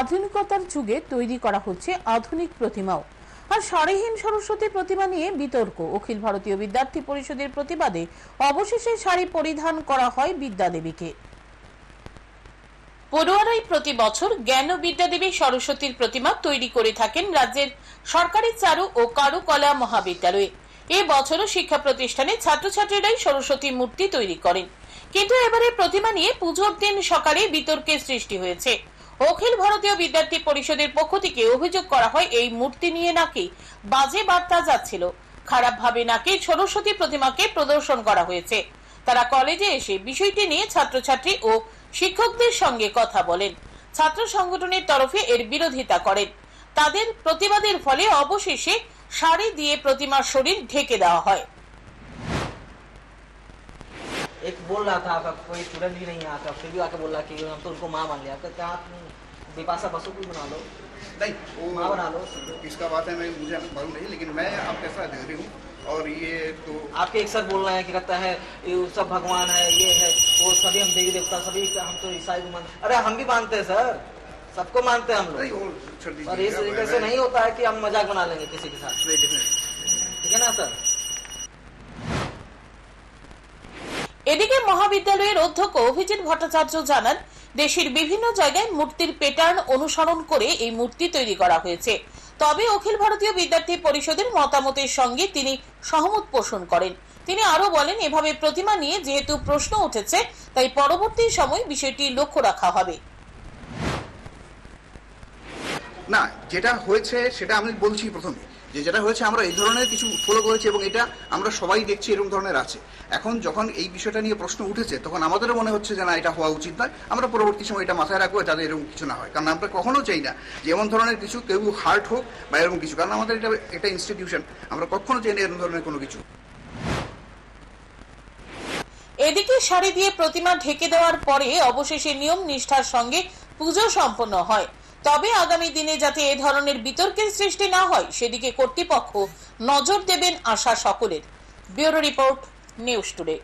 আধুনিকতার যুগে তৈরি করা হচ্ছে আধুনিক প্রতিমাও। আর শাড়িহীন সরস্বতী প্রতিমা নিয়ে বিতর্ক। অখিল ভারতীয় বিদ্যার্থী পরিষদের প্রতিবাদে অবশেষে শাড়ি পরিধান করা হয় বিদ্যাদেবীকে। পড়ুয়ারাই প্রতি বছর জ্ঞান ও বিদ্যাদেবী সরস্বতীর প্রতিমা তৈরি করে থাকেন রাজ্যের সরকারি চারু ও কারুকলা মহাবিদ্যালয়ে। এ বছরও শিক্ষা প্রতিষ্ঠানে ছাত্রছাত্রীরাই সরস্বতী মূর্তি তৈরি করেন। কিন্তু এবারে প্রতিমা নিয়ে পুজোর দিন সকালে বিতর্কের সৃষ্টি হয়েছে। অখিল ভারতীয় বিদ্যার্থী পরিষদের পক্ষ থেকে অভিযোগ করা হয়, এই মূর্তি নিয়ে নাকি বাজে বার্তা যাচ্ছিল। খারাপভাবে নাকি সরস্বতী প্রতিমাকে প্রদর্শন করা হয়েছে। তারা কলেজে এসে বিষয়টি নিয়ে ছাত্রছাত্রী ও শিক্ষকদের সঙ্গে কথা বলেন। ছাত্র সংগঠনের তরফে এর বিরোধিতা করেন। তাদের প্রতিবাদের ফলে অবশেষে শাড়ি দিয়ে প্রতিমার শরীর ঢেকে দেওয়া হয়। एक बोल रहा था आपका कोई स्टूडेंट ही नहीं है आपका फिर भी आके बोल रहा कि हम तो उनको माँ मान लिया। आपका क्या आप बिपाशा बसु भी बना लो? नहीं वो माँ बना लो। किसका बात है मैं मुझे मालूम नहीं लेकिन मैं आपके साथ एग्री हूँ। और ये तो आपके एक सर बोल रहे हैं कि कहता है ये सब भगवान है ये है वो सभी हम देवी देवता सभी हम तो ईसाई भी मानते अरे हम भी मानते हैं सर। सबको मानते हैं हम लोग। और इस तरीके से नहीं होता है कि हम मज़ाक बना लेंगे किसी के साथ। नहीं। ठीक है ना सर? এদিকে মহাবিদ্যালয়ের অধ্যক্ষ অভিজিৎ ভট্টাচার্য জানান, দেশের বিভিন্ন জায়গায় মূর্তির প্যাটার্ন অনুসরণ করে এই মূর্তি তৈরি করা হয়েছে। তবে অখিল ভারতীয় বিদ্যার্থী পরিষদের মতামতের সঙ্গে তিনি সহমত পোষণ করেন। তিনি আরও বলেন, এভাবে প্রতিমা নিয়ে যেহেতু প্রশ্ন উঠেছে, তাই পরবর্তী সময় বিষয়টি লক্ষ্য রাখা হবে। না, যেটা হয়েছে সেটা আমি বলছি প্রথমে, যে যেটা হয়েছে আমরা এই ধরনের কিছু ফলো করেছি এবং এটা আমরা সবাই দেখছি এরকম ধরনের আছে। এখন যখন এই বিষয়টা নিয়ে প্রশ্ন উঠেছে, তখন আমাদেরও মনে হচ্ছে যে না, এটা হওয়া উচিত নয়। আমরা পরবর্তী সময় এটা মাথায় রাখব, যাতে এরকম কিছু না হয়। কারণ আমরা কখনো চাই না যে এমন ধরনের কিছু কেউ হার্ট হোক বা এরকম কিছু। কারণ আমাদের এটা একটা ইনস্টিটিউশন আমরা কখনো চাই না এরকম ধরনের কোনো কিছু। এদিকে শাড়ি দিয়ে প্রতিমা ঢেকে দেওয়ার পরে অবশেষে নিয়ম নিষ্ঠার সঙ্গে পুজো সম্পন্ন হয়। তবে আগামী দিনে যাতে এ ধরনের বিতর্কের সৃষ্টি না হয়, সেদিকে কর্তৃপক্ষ নজর দেবেন আশা সকলের। Bureau report, news today.